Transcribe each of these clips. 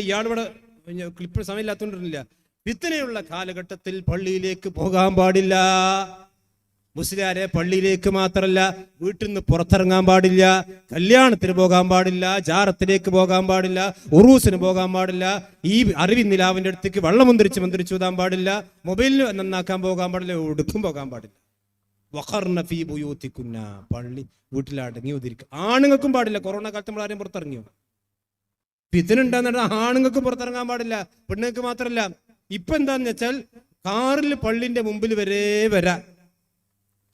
ഇയാളിവിടെ clip സമയമില്ലാത്തോണ്ടിരുന്നില്ല. ഫിത്തനയുള്ള കാലഘട്ടത്തിൽ പള്ളിയിലേക്ക് പോകാൻ പാടില്ല. മുസ്ലിയാരെ പള്ളിയിലേക്ക് മാത്രമല്ല വീട്ടിൽ നിന്ന് പുറത്തിറങ്ങാൻ പാടില്ല കല്യാണത്തിന് പോകാൻ പാടില്ല ജാറത്തിലേക്ക് പോകാൻ പാടില്ല ഉറൂസിന് പോകാൻ പാടില്ല ഈ അറിവിൻ നിലാവിന്റെ അടുത്തേക്ക് വെള്ളം മന്ത്രിച്ച് മന്ത്രിച്ചു ഊതാൻ പാടില്ല മൊബൈലിന് നന്നാക്കാൻ പോകാൻ പാടില്ല ഒടുക്കും പോകാൻ പാടില്ല. വഖർന ഫീ പള്ളി വീട്ടിൽ അടങ്ങി ആണുങ്ങൾക്കും പാടില്ല. കൊറോണ കാലത്ത് നമ്മൾ ആരെയും പുറത്തിറങ്ങിയോ? പിതിനുണ്ടെന്ന് പറഞ്ഞാൽ ആണുങ്ങൾക്ക് പുറത്തിറങ്ങാൻ പാടില്ല പെണ്ണുങ്ങൾക്ക് മാത്രമല്ല. ഇപ്പൊ എന്താന്ന് വെച്ചാൽ കാറിൽ പള്ളിന്റെ മുമ്പിൽ വരെ വരാ.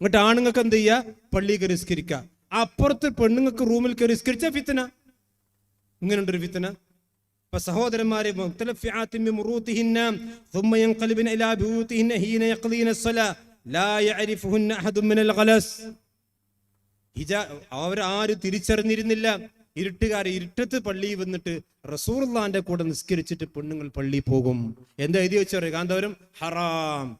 എന്നിട്ട് ആണുങ്ങൾക്ക് എന്ത് ചെയ്യുക പള്ളി കരിസ്കരിക്ക അപ്പുറത്ത് പെണ്ണുങ്ങൾക്ക് റൂമിൽ കരിസ്കരിച്ച ഫിത്തന. ഇങ്ങനെയുണ്ടൊരു ഫിത്തന. അപ്പൊ സഹോദരന്മാരെ അവരാരും തിരിച്ചറിഞ്ഞിരുന്നില്ല. ഇരുട്ടുകാർ ഇരുട്ടത്ത് പള്ളിയിൽ വന്നിട്ട് റസൂർലാന്റെ കൂടെ നിസ്കരിച്ചിട്ട് പെണ്ണുങ്ങൾ പള്ളി പോകും. എന്താ എഴുതി വെച്ചറിയ കാന്തവരും ഹറാം.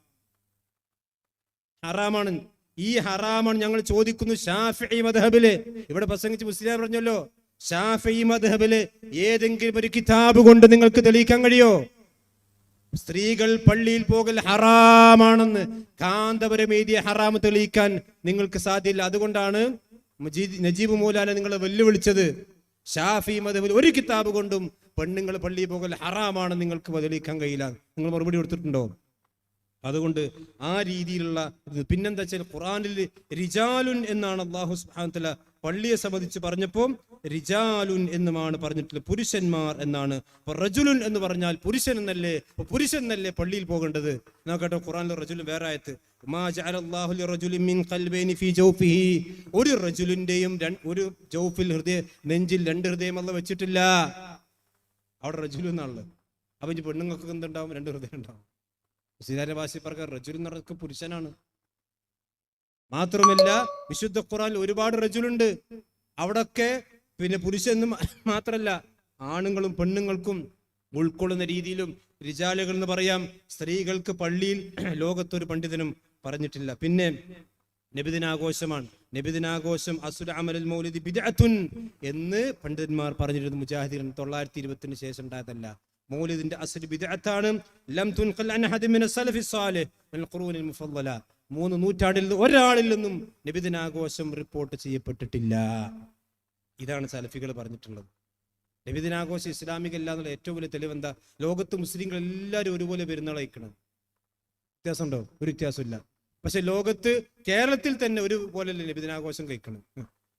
ഹറാമാണ്. ഈ ഹറാമാണ് ഞങ്ങൾ ചോദിക്കുന്നു ഷാഫി മദ്ഹബിൽ. ഇവിടെ പ്രസംഗിച്ച് മുസ്ലിം പറഞ്ഞല്ലോ ഷാഫി മദ്ഹബിൽ ഏതെങ്കിലും ഒരു കിതാബ് കൊണ്ട് നിങ്ങൾക്ക് തെളിയിക്കാൻ കഴിയോ? സ്ത്രീകൾ പള്ളിയിൽ പോകൽ ഹറാമാണെന്ന് കാന്തപുരം എഴുതിയ ഹറാം തെളിയിക്കാൻ നിങ്ങൾക്ക് സാധ്യമില്ല അതുകൊണ്ടാണ് മജീദ് നജീബ് മൂലാന നിങ്ങളെ വെല്ലുവിളിച്ചത് ഷാഫി മതബിൽ ഒരു കിതാബ് കൊണ്ടും പെണ്ണുങ്ങൾ പള്ളിയിൽ പോകൽ ഹറാമാണ് നിങ്ങൾക്ക് ബദലിക്കാൻ കഴിയില്ല. നിങ്ങൾ മറുപടി കൊടുത്തിട്ടുണ്ടോ? അതുകൊണ്ട് ആ രീതിയിലുള്ള പിന്നെന്താ വെച്ചാൽ ഖുറാനിൽ റിജാലുൻ എന്നാണ് അള്ളാഹു സുബ്ഹാനഹു പള്ളിയെ സംബന്ധിച്ച് പറഞ്ഞപ്പോൾ റിജാലുൻ എന്നുമാണ് പറഞ്ഞിട്ടുള്ളത്. പുരുഷന്മാർ എന്നാണ്. അപ്പൊ റജുലുൻ എന്ന് പറഞ്ഞാൽ പുരുഷൻ എന്നല്ലേ? പുരുഷൻ എന്നല്ലേ പള്ളിയിൽ പോകേണ്ടത്? നോക്കട്ടെ ഖുറാനിലെ റജുലും വേറെ ആയത്ത്. ഒരു റജുലിന്റെയും ഒരു ജൗഫിൽ ഹൃദയ നെഞ്ചിൽ രണ്ട് ഹൃദയം അല്ല വെച്ചിട്ടില്ല. അവിടെ റജുലു എന്നാണല്ലോ അപ്പൊ ഇനി പെണ്ണുങ്ങൾക്ക് എന്തുണ്ടാവും? രണ്ട് ഹൃദയം ഉണ്ടാവും. മുസ്ലിം ഭാഷ പറഞ്ഞ റജുൽ എന്ന് പറഞ്ഞ പുരുഷനാണ്. മാത്രമല്ല വിശുദ്ധ ഖുറാൻ ഒരുപാട് റജുലുണ്ട്. അവിടൊക്കെ പിന്നെ പുരുഷനും മാത്രല്ല ആണുങ്ങളും പെണ്ണുങ്ങൾക്കും ഉൾക്കൊള്ളുന്ന രീതിയിലും റിജാലുകൾ എന്ന് പറയാം സ്ത്രീകൾക്ക് പള്ളിയിൽ ലോകത്തൊരു പണ്ഡിതനും പറഞ്ഞിട്ടില്ല. പിന്നെ നബിദിനാഘോഷമാണ്. നബിദിനാഘോഷം അസുര അമലൽ മൗലിദ് ബിദഅത്തുൻ എന്ന് പണ്ഡിതന്മാർ പറഞ്ഞിരുന്നു മുജാഹിദീൻ തൊള്ളായിരത്തി ഇരുപത്തിന് ശേഷം ഉണ്ടായതല്ല. മൗലിദിന്റെ അസൽ ബിദ്അത്താണ്. ലം തുൻഖൽ അൻ അഹദി മിന സലഫി സാലിഹ് മിനൽ ഖുറൂനിൽ മുഫദ്ദല. മൂന്ന് നൂറ്റാണ്ടിൽ നിന്ന് ഒരാളിൽ നിന്നും നബിദിനാഘോഷം റിപ്പോർട്ട് ചെയ്യപ്പെട്ടിട്ടില്ല. ഇതാണ് സലഫികൾ പറഞ്ഞിട്ടുള്ളത്. നബിദിനാഘോഷം ഇസ്ലാമിക അല്ല എന്നുള്ള ഏറ്റവും വലിയ തെളിവ് എന്താ ലോകത്ത് മുസ്ലിങ്ങൾ എല്ലാവരും ഒരുപോലെ പെരുന്നാൾ അയക്കണം വ്യത്യാസമുണ്ടോ? ഒരു വ്യത്യാസമില്ല പക്ഷെ ലോകത്ത് കേരളത്തിൽ തന്നെ ഒരുപോലെ നബിദിനാഘോഷം കഴിക്കണം.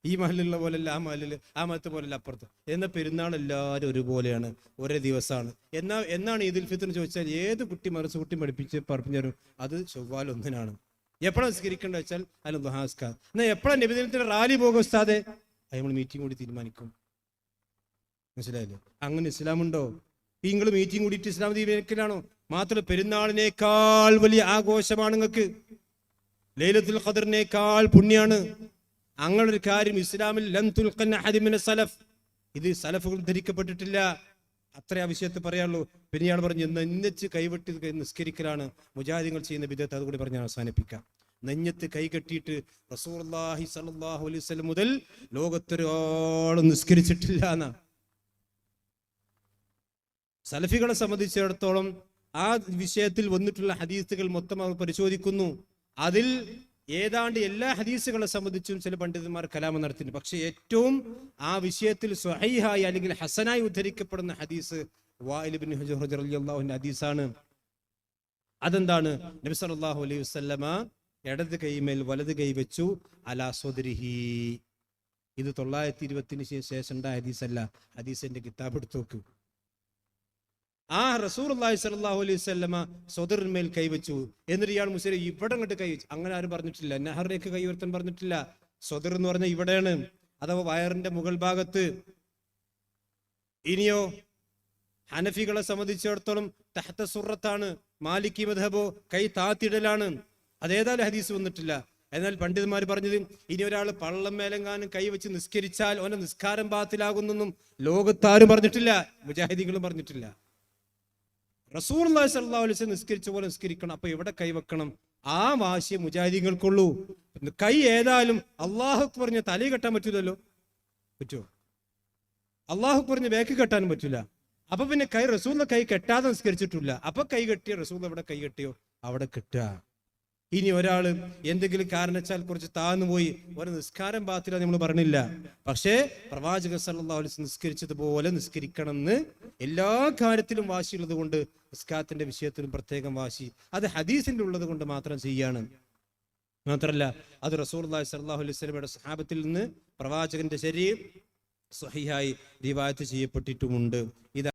ഈ മഹലുള്ള പോലല്ല ആ മഹലിൽ ആ മതത്തെ പോലല്ല അപ്പുറത്ത്. എന്ന പെരുന്നാൾ എല്ലാവരും ഒരുപോലെയാണ്. ഒരേ ദിവസമാണ് എന്നാ എന്നാണ് ഈദുൽ ഫിത്തർ ചോദിച്ചാൽ ഏത് കുട്ടി മറിച്ച് കുട്ടി പഠിപ്പിച്ച് പഠിപ്പിച്ചാലും അത് ചൊവ്വാൽ ഒന്നിനാണ്. എപ്പോഴാണ് നിസ്കരിക്കേണ്ടത് വെച്ചാൽ? അതിന് ദുഹാസ്കാർ എന്നാൽ എപ്പോഴാണ് നബിദിനത്തിന് റാലി പോകും ഉസ്താദെ? നമ്മൾ മീറ്റിംഗ് കൂടി തീരുമാനിക്കും. മനസ്സിലായില്ലേ? അങ്ങനെ ഇസ്ലാമുണ്ടോ? നിങ്ങൾ മീറ്റിംഗ് കൂടിയിട്ട് ഇസ്ലാം തീരുമാനിക്കലാണോ മാത്രമല്ല പെരുന്നാളിനേക്കാൾ വലിയ ആഘോഷമാണ് നിങ്ങൾക്ക്. ലൈലത്തുൽ ഖദറിനേക്കാൾ പുണ്യാണ്. അങ്ങനെ ഒരു കാര്യം ഇസ്ലാമിൽ ലം സലഫ്. ഇത് സലഫുകൾ ധരിക്കപ്പെട്ടിട്ടില്ല. അത്ര ആ വിഷയത്തിൽ പറയാനുള്ളൂ. പിന്നെ ഇയാൾ പറഞ്ഞു നെഞ്ഞച്ച് കൈവെട്ടി നിസ്കരിക്കലാണ് മുജാഹിദികൾ ചെയ്യുന്ന വിധത്തെ അതുകൂടി പറഞ്ഞ് അവസാനിപ്പിക്കാം. നെഞ്ഞത്ത് കൈകെട്ടിയിട്ട് റസൂർല്ലാഹി സല്ലല്ലാഹു അലൈഹി മുതൽ ലോകത്തൊരാളും നിസ്കരിച്ചിട്ടില്ല എന്നാ. സലഫികളെ സംബന്ധിച്ചിടത്തോളം ആ വിഷയത്തിൽ വന്നിട്ടുള്ള ഹദീസുകൾ മൊത്തം അവർ പരിശോധിക്കുന്നു. അതിൽ ഏതാണ്ട് എല്ലാ ഹദീസുകളെ സംബന്ധിച്ചും ചില പണ്ഡിതന്മാർ കലാമം നടത്തിയിട്ടുണ്ട്. പക്ഷെ ഏറ്റവും ആ വിഷയത്തിൽ സ്വഹൈഹായി അല്ലെങ്കിൽ ഹസനായി ഉദ്ധരിക്കപ്പെടുന്ന ഹദീസ് വായിലിബിൻ ഹുജുറിന്റെ ഹദീസാണ്. അതെന്താണ്? നബി സല്ലല്ലാഹു അലൈഹി വസല്ലമ ഇടത് കൈമേൽ വലത് കൈ വെച്ചു അലാ സ്വദരിഹി. ഇത് തൊള്ളായിരത്തി ഇരുപത്തിന് ശേഷം ഉണ്ടായ ഹദീസല്ല. ഹദീസിന്റെ കിതാബ് എടുത്തു നോക്കൂ. ആ റസൂർ അള്ളാഹി സലാഹു അലൈഹി സ്വല്ലമ സ്വദറിന്മേൽ കൈവച്ചു. എന്നിട്ട് ഇയാൾ മുസ്ലിം ഇവിടെ അങ്ങോട്ട് കൈവച്ചു അങ്ങനെ ആരും പറഞ്ഞിട്ടില്ല. നെഹറിലേക്ക് കൈവർത്താൻ പറഞ്ഞിട്ടില്ല. സ്വദർ എന്ന് പറഞ്ഞ ഇവിടെയാണ്. അഥവാ വയറിന്റെ മുകൾ ഭാഗത്ത്. ഇനിയോ ഹനഫികളെ സംബന്ധിച്ചിടത്തോളം തഹത്ത സുറത്താണ്. മാലിക്കി മധബോ കൈ താത്തിടലാണ്. അതേതായാലും ഹദീസ് വന്നിട്ടില്ല. എന്നാൽ പണ്ഡിതന്മാർ പറഞ്ഞത് ഇനി ഒരാൾ പള്ളം മേലെങ്ങാനും കൈവച്ച് നിസ്കരിച്ചാൽ ഓനെ നിസ്കാരം പാത്തിലാകുന്നെന്നും ലോകത്താരും പറഞ്ഞിട്ടില്ല. മുജാഹിദികളും പറഞ്ഞിട്ടില്ല. റസൂർ സല്ലല്ലാഹു അലൈഹി വസല്ലം നിസ്കരിച്ച പോലെ നിസ്കരിക്കണം. അപ്പൊ എവിടെ കൈവെക്കണം ആ വാശി മുജാഹിദികൾക്കുള്ളൂ കൈ ഏതായാലും അള്ളാഹു പറഞ്ഞ തലയിൽ കെട്ടാൻ പറ്റൂലല്ലോ. പറ്റുമോ അള്ളാഹു പറഞ്ഞ് വേക്ക് കെട്ടാനും പറ്റില്ല അപ്പൊ പിന്നെ കൈ റസൂലിന്റെ കൈ കെട്ടാതെ നിസ്കരിച്ചിട്ടില്ല. അപ്പൊ കൈ കെട്ടിയ റസൂൽ എവിടെ കൈ കെട്ടിയോ? അവിടെ കെട്ടുക. ഇനി ഒരാൾ എന്തെങ്കിലും കാരണച്ചാൽ കുറച്ച് താഴ്ന്നു പോയി ഒരു നിസ്കാരം പാത്തില്ല നമ്മൾ പറഞ്ഞില്ല. പക്ഷേ പ്രവാചക അലൈഹി വസല്ലം നിസ്കരിച്ചതുപോലെ നിസ്കരിക്കണം എന്ന് എല്ലാ കാര്യത്തിലും വാശിയുള്ളത് കൊണ്ട് നിസ്കാരത്തിന്റെ വിഷയത്തിലും പ്രത്യേകം വാശി. അത് ഹദീസിന്റെ ഉള്ളത് കൊണ്ട് മാത്രം ചെയ്യാണ്. മാത്രല്ല അത് റസൂൽ സല്ലല്ലാഹു അലൈഹി സ്വലമയുടെ സഹാബത്തിൽ നിന്ന് പ്രവാചകന്റെ ശരീരം സ്വഹിയായി റിവായത്ത് ചെയ്യപ്പെട്ടിട്ടുമുണ്ട്. ഇത്